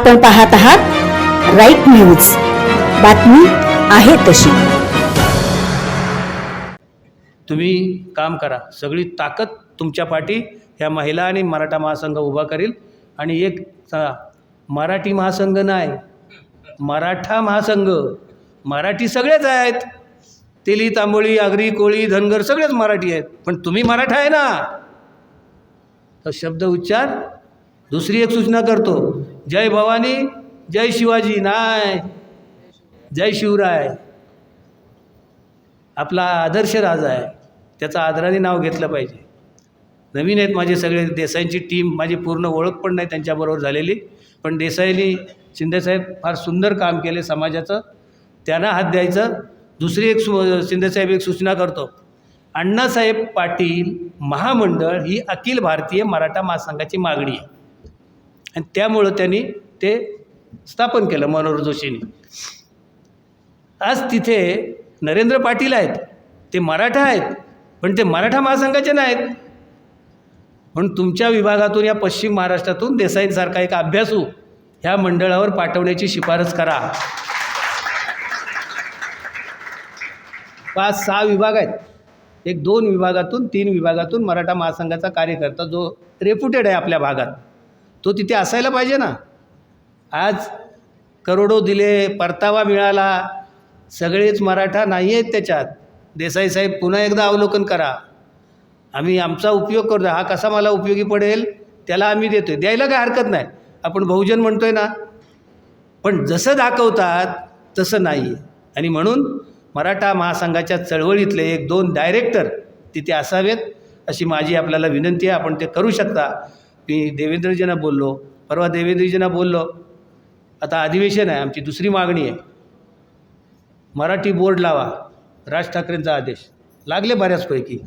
आपण पाहत आहात राईट न्यूज. बातमी आहे तशी. तुम्ही काम करा. सगळी ताकद तुमच्या पाठी ह्या महिला आणि मराठा महासंघ उभा करील. आणि एक मराठी महासंघ नाही मराठा महासंघ. मराठी सगळेच आहेत. तेली तांबोळी आगरी कोळी धनगर सगळेच मराठी आहेत. पण तुम्ही मराठा आहे ना? तर शब्द उच्चार. दुसरी एक सूचना करतो. जय भवानी जय शिवाजी नाही जय शिवराय. आपला आदर्श राजा आहे. त्याचं आदराने नाव घेतलं पाहिजे. नवीन आहेत माझे सगळे देसाईंची टीम माझी पूर्ण ओळख पण नाही त्यांच्याबरोबर झालेली. पण देसाईंनी शिंदेसाहेब फार सुंदर काम केले समाजाचं. त्यांना हात द्यायचं. दुसरी एक सु शिंदेसाहेब एक सूचना करतो. अण्णासाहेब पाटील महामंडळ ही अखिल भारतीय मराठा महासंघाची मागणी आहे. आणि त्यामुळं त्यांनी ते स्थापन केलं मनोहर जोशींनी. आज तिथे नरेंद्र पाटील आहेत ते मराठा आहेत पण ते मराठा महासंघाचे नाहीत. म्हणून तुमच्या विभागातून या पश्चिम महाराष्ट्रातून देसाईंसारखा एक अभ्यासू ह्या मंडळावर पाठवण्याची शिफारस करा. पाच सहा विभाग आहेत. एक दोन विभागातून तीन विभागातून मराठा महासंघाचा कार्यकर्ता जो रेप्युटेड आहे आपल्या भागात. तो तिथे असायला पाहिजे ना. आज करोडो दिले परतावा मिळाला सगळेच मराठा नाही आहेत त्याच्यात. देसाई साहेब पुन्हा एकदा अवलोकन करा. आम्ही आमचा उपयोग करतो. हा कसा मला उपयोगी पडेल त्याला आम्ही देतो आहे द्यायला काय हरकत नाही. आपण बहुजन म्हणतो आहे ना. पण जसं दाखवतात तसं नाही आहे आणि म्हणून मराठा महासंघाच्या चळवळीतले एक दोन डायरेक्टर तिथे असावेत अशी माझी आपल्याला विनंती आहे. आपण ते करू शकता. मी देवेंद्रजींना बोललो परवा देवेंद्रजींना बोललो आता अधिवेशन आहे आमची दुसरी मागणी आहे. मराठी बोर्ड लावा राज ठाकरेंचा आदेश. लागले बऱ्याचपैकी.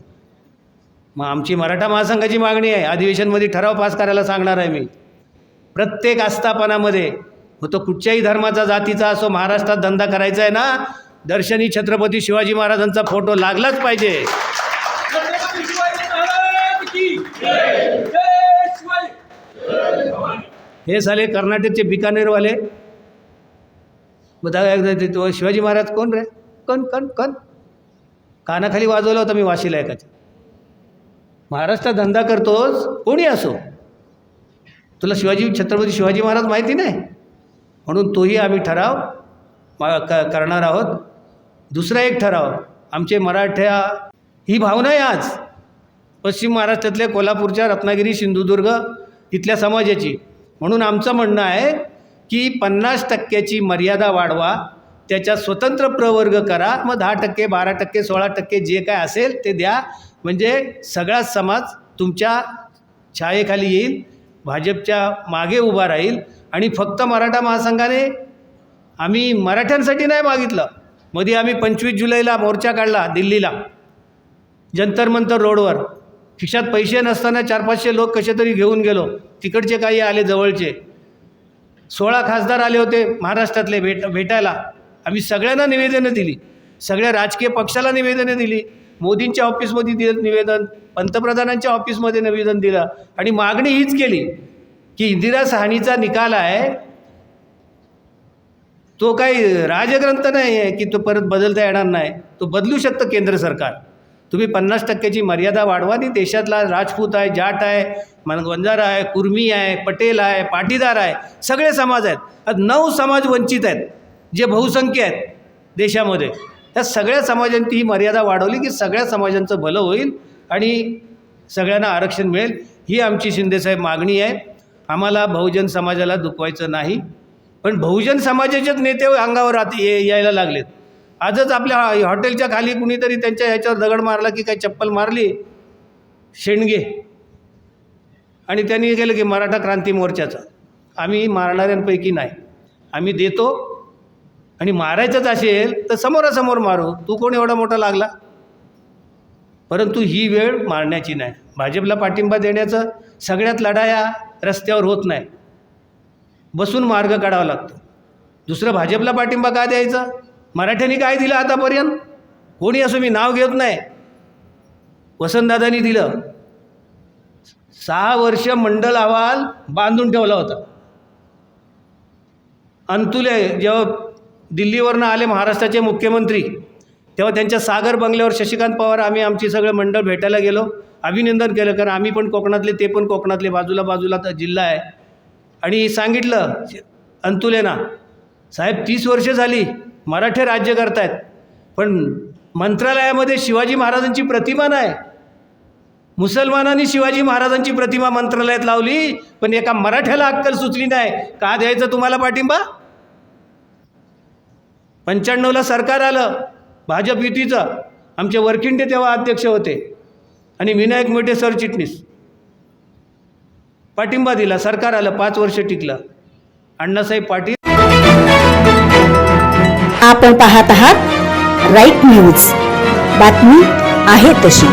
मग आमची मराठा महासंघाची मागणी आहे अधिवेशनमध्ये ठराव पास करायला सांगणार आहे मी. प्रत्येक आस्थापनामध्ये मग तो कुठच्याही धर्माचा जातीचा असो महाराष्ट्रात धंदा करायचा आहे ना दर्शनी छत्रपती शिवाजी महाराजांचा फोटो लागलाच पाहिजे छत्रपती शिवाजी महाराज की जय जय शिवाजी हे झाले कर्नाटकचे बिकानेरवाले. बघा एकदा ते शिवाजी महाराज कोण रे? कण कण कण? कानाखाली वाजवलं होतं मी वाशीला एकाच्या. महाराष्ट्रात धंदा करतोस कोणी असो? तुला शिवाजी छत्रपती शिवाजी महाराज माहिती नाही? म्हणून तोही आम्ही ठराव क करणार आहोत. दुसरा एक ठराव आमचे मराठ्या ही भावना आहे आज. पश्चिम महाराष्ट्रातल्या कोल्हापूरच्या रत्नागिरी सिंधुदुर्ग इथल्या समाजाची. म्हणून आमचं म्हणणं आहे की पन्नास टक्क्याची मर्यादा वाढवा त्याच्यात स्वतंत्र प्रवर्ग करा मग दहा टक्के बारा टक्के सोळा टक्के जे काय असेल ते द्या. म्हणजे सगळाच समाज तुमच्या छायेखाली येईल भाजपच्या मागे उभा राहील आणि फक्त मराठा महासंघाने आम्ही मराठ्यांसाठी नाही मागितलं. मध्ये आम्ही पंचवीस जुलैला मोर्चा काढला दिल्लीला जंतर मंतर रोडवर. खिशात पैसे नसताना चार पाचशे लोक कसे तरी घेऊन गेलो. तिकडचे काही आले जवळचे. सोळा खासदार आले होते महाराष्ट्रातले भेट भेटायला. आम्ही सगळ्यांना निवेदनं दिली. सगळ्या राजकीय पक्षाला निवेदनं दिली. मोदींच्या ऑफिसमध्ये दिलं निवेदन पंतप्रधानांच्या ऑफिसमध्ये निवेदन दिलं. आणि मागणी हीच केली की इंदिरा साहनीचा निकाल आहे. तो काही राजग्रंथ नाही आहे की तो परत बदलता येणार नाही. तो बदलू शकतं केंद्र सरकार. तुम्ही पन्नास टक्क्याची मर्यादा वाढवा आणि देशातला राजपूत आहे जाट आहे मन वंजारा आहे कुर्मी आहे पटेल आहे पाटीदार आहे. सगळे समाज आहेत. नऊ समाज वंचित आहेत जे बहुसंख्य आहेत देशामध्ये. त्या सगळ्या समाजांची ही मर्यादा वाढवली की सगळ्या समाजांचं भलं होईल आणि सगळ्यांना आरक्षण मिळेल. ही आमची शिंदेसाहेब मागणी आहे. आम्हाला बहुजन समाजाला दुखवायचं नाही. पण बहुजन समाजाचेच नेते अंगावर आत ये यायला लागलेत. आजच आपल्या हॉटेलच्या खाली कुणीतरी त्यांच्या ह्याच्यावर दगड मारला की काही चप्पल मारली शेंडगे आणि त्यांनी केलं की मराठा क्रांती मोर्चाचा. आम्ही मारणाऱ्यांपैकी नाही. आम्ही देतो. आणि मारायचंच असेल तर समोरासमोर मारू. तू कोण एवढा मोठा लागला? परंतु ही वेळ मारण्याची नाही. भाजपला पाठिंबा देण्याचं सगळ्यात लढाया रस्त्यावर होत नाही. बसून मार्ग काढावा लागतो. दुसरं भाजपला पाठिंबा का द्यायचा? मराठ्यांनी काय दिलं आतापर्यंत? कोणी असं मी नाव घेत नाही. वसंतदादांनी दिलं. सहा वर्ष मंडल अहवाल बांधून ठेवला होता. अंतुले जेव्हा दिल्लीवरनं आले महाराष्ट्राचे मुख्यमंत्री तेव्हा त्यांच्या सागर बंगल्यावर शशिकांत पवार आम्ही आमची सगळं मंडळ भेटायला गेलो. अभिनंदन केलं कारण आम्ही पण कोकणातले ते पण कोकणातले बाजूला बाजूला तर जिल्हा आहे. आणि सांगितलं अंतुलेना साहेब तीस वर्ष झाली मराठे राज्य करतायत. पण मंत्रालयामध्ये शिवाजी महाराजांची प्रतिमा नाही. मुसलमानांनी शिवाजी महाराजांची प्रतिमा मंत्रालयात लावली पण एका मराठ्याला अक्कल सुचली नाही. का द्यायचं तुम्हाला पाठिंबा? पंच्याण्णवला सरकार आलं भाजप युतीचं. आमचे वरखिंडे तेव्हा अध्यक्ष होते. आणि विनायक मोठे सरचिटणीस पाठिंबा दिला सरकार आलं पाच वर्ष टिकलं. अण्णासाहेब पाटील आपण पाहत आहात राईट न्यूज. बातमी आहे तशी.